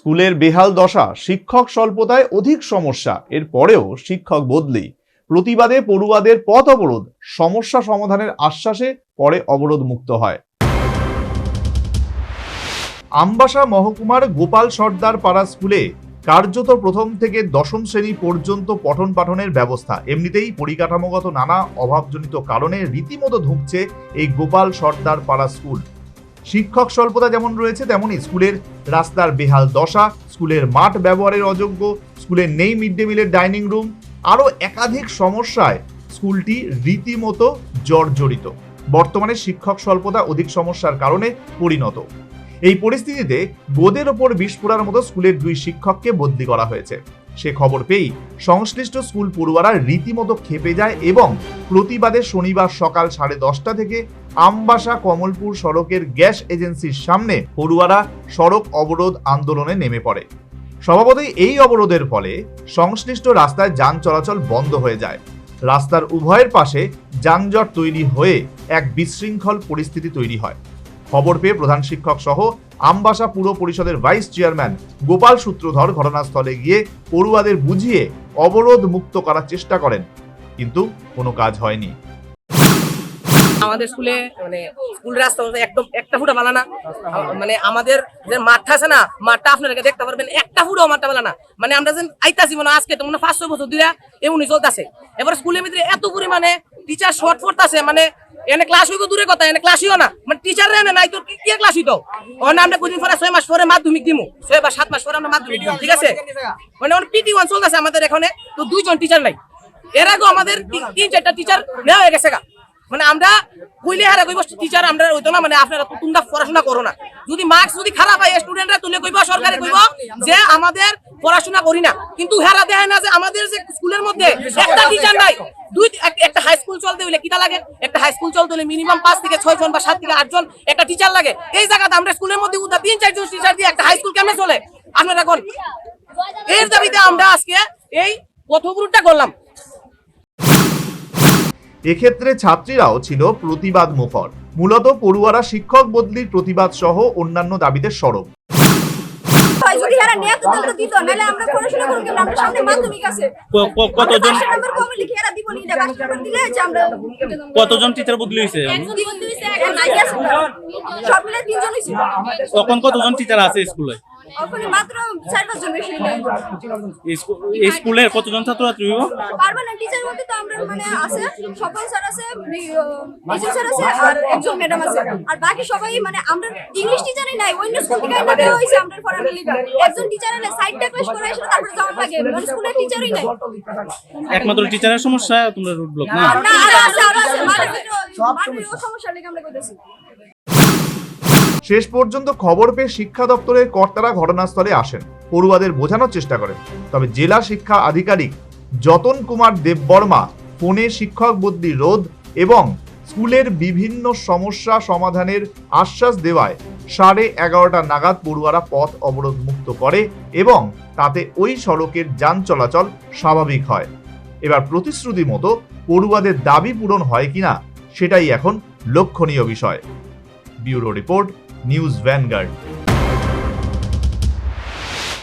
স্কুলের বেহাল দশা, শিক্ষক স্বল্পতায় অধিক সমস্যা, এর পরেও শিক্ষক বদলি। প্রতিবাদে পড়ুয়াদের পথ অবরোধ, সমস্যা সমাধানের আশ্বাসে পরে অবরোধ মুক্ত হয়। আমবাসা মহকুমার গোপাল সর্দার পাড়া স্কুলে কার্যত প্রথম থেকে দশম শ্রেণি পর্যন্ত পঠন পাঠনের ব্যবস্থা। এমনিতেই পরিকাঠামোগত নানা অভাবজনিত কারণে রীতিমতো ধুঁকছে এই গোপাল সর্দার পাড়া স্কুল। শিক্ষক স্বল্পতা যেমন রয়েছে, তেমনই স্কুলের রাস্তার বেহাল দশা, স্কুলের মাঠ ব্যবহারের অযোগ্য স্কুলের নেই মিড ডে মিলের ডাইনিং রুম, আরও একাধিক সমস্যায় স্কুলটি রীতিমতো জর্জরিত। বর্তমানে শিক্ষক স্বল্পতা অধিক সমস্যার কারণে পরিণত। এই পরিস্থিতিতে বোদের ওপর বিষ ফোড়ার মতো স্কুলের দুই শিক্ষককে বদলি করা হয়েছে। সে খবর পেয়েই সংশ্লিষ্ট স্কুল পড়ুয়ারা রীতিমতো খেপে যায় এবং প্রতিবাদে শনিবার সকাল সাড়ে দশটা থেকে আমবাসা কমলপুর সড়কের গ্যাস এজেন্সির সামনে পড়ুয়ারা সড়ক অবরোধ আন্দোলনে নেমে পড়ে। স্বভাবতই এই অবরোধের ফলে সংশ্লিষ্ট রাস্তায় যান চলাচল বন্ধ হয়ে যায়। রাস্তার উভয়ের পাশে যানজট তৈরি হয়ে এক বিশৃঙ্খল পরিস্থিতি তৈরি হয়। খবর পেয়ে প্রধান শিক্ষক সহ আমবাসা পুর পরিষদের ভাইস চেয়ারম্যান গোপাল সূত্রধর ঘটনাস্থলে গিয়ে পড়ুয়াদের বুঝিয়ে অবরোধ মুক্ত করার চেষ্টা করেন। কিন্তু কোনো কাজ হয়নি। আমাদের স্কুলে মানে স্কুল রাস্তা একদম একটা ফুটা বানা না। মানে আমাদের যে মাঠটা আছে না, মাঠটা আপনারা দেখতে পারবেন, একটা ফুটাও মাঠটা বানা না। মানে আমরা যেন আইতাছি মানে আজকে তো মানে পাঁচশো বছর ধরে এমনি চলতেছে। এবার স্কুলের ভিতরে এত পরিমাণে টিচার শর্ট পড়তেছে মানে এনে ক্লাস হইব দূরে কথা, এনে ক্লাস হইও না। মানে টিচার এনে নাই তোর কি ক্লাস হইতো? ওর আমরা কদিন পরে ছয় মাস পরে মাধ্যমিক দিমু। ছয় বা সাত মাস পরে আমরা মাধ্যমিক দিমু, ঠিক আছে? মানে ওর পিটি ওয়ান চলতেছে আমাদের এখানে, তো দুইজন টিচার নাই। এর আগেও আমাদের তিন, চারটা টিচার নেওয়া হয়ে গেছে গা। মানে আমরা কইলে হারা কইব টিচার আমরা হইতো না মানে আপনারা তো তোমরা পড়াশোনা করো না। যদি মার্কস যদি খারাপ হয় স্টুডেন্টরা তুলে কইব, সরকারে কইব যে আমাদের পড়াশোনা করি না। কিন্তু হেরা দেখে না যে আমাদের যে স্কুলের মধ্যে একটা টিচার নাই। দুই একটা হাই স্কুল চলতে হইলে কিটা লাগে? একটা হাই স্কুল চলতে হলে মিনিমাম পাঁচ থেকে ছয় জন বা সাত থেকে আট জন একটা টিচার লাগে। এই জায়গাতে আমরা স্কুলের মধ্যে উদা তিন চারজন টিচার দিয়ে একটা হাই স্কুল কেমনে চলে? আপনারা কোন? এর দাবিতে আমরা আজকে এই পথগুরুটা করলাম। এক্ষেত্রে ছাত্রীরাও ছিল প্রতিবাদ মুখর মূলত পড়ুয়ারা শিক্ষক বদলির প্রতিবাদ সহ অন্যান্য দাবিতে সরব। যদি এরা নেত তাহলে দিত নাহলে আমরা পড়াশোনা করব কেমন আমরা সামনে মাধ্যমিক আছে। ক- ক- কতজন আমরা কম লিখে এরা দিব নি এটা দিলে যে আমরা কতজন টিচার বদলি হয়েছে? এক নাই আছে সব মিলে তিনজন হইছে তখন কতজন টিচার আছে স্কুলে? ওখানে মাত্র চার বেশি এই স্কুলে কতজন হইব? টিচার মধ্যে তো আমরা মানে আছে স্বপন স্যার আছে বিজয় স্যার আছে আর একজন ম্যাডাম আছে। আর বাকি সবাই মানে আমরা ইংলিশ টিচারই নাই অন্য স্কুল থেকে না দেওয়া হয়েছে আমরা একজন টিচার এলে সাইডটা ক্লাস করে এসে তারপরে লাগে মানে স্কুলের টিচারই নাই। একমাত্র টিচারের সমস্যা তোমরা রুট ব্লক না না আরও আছে আরও আছে মানে ও সমস্যা লেগে আমরা কইতেছি। শেষ পর্যন্ত খবর পেয়ে শিক্ষা দপ্তরের কর্তারা ঘটনাস্থলে আসেন। পড়ুয়াদের বোঝানোর চেষ্টা করেন। তবে জেলা শিক্ষা আধিকারিক যতন কুমার দেববর্মা, ফোনে শিক্ষক বদলি রোধ এবং স্কুলের বিভিন্ন সমস্যা সমাধানের আশ্বাস দেওয়ায় সাড়ে এগারোটা নাগাদ পড়ুয়ারা পথ অবরোধ মুক্ত করে এবং তাতে ওই সড়কের যান চলাচল স্বাভাবিক হয়। এবার প্রতিশ্রুতি মতো পড়ুয়াদের দাবি পূরণ হয় কিনা, সেটাই এখন লক্ষণীয় বিষয়। Bureau report News Vanguard.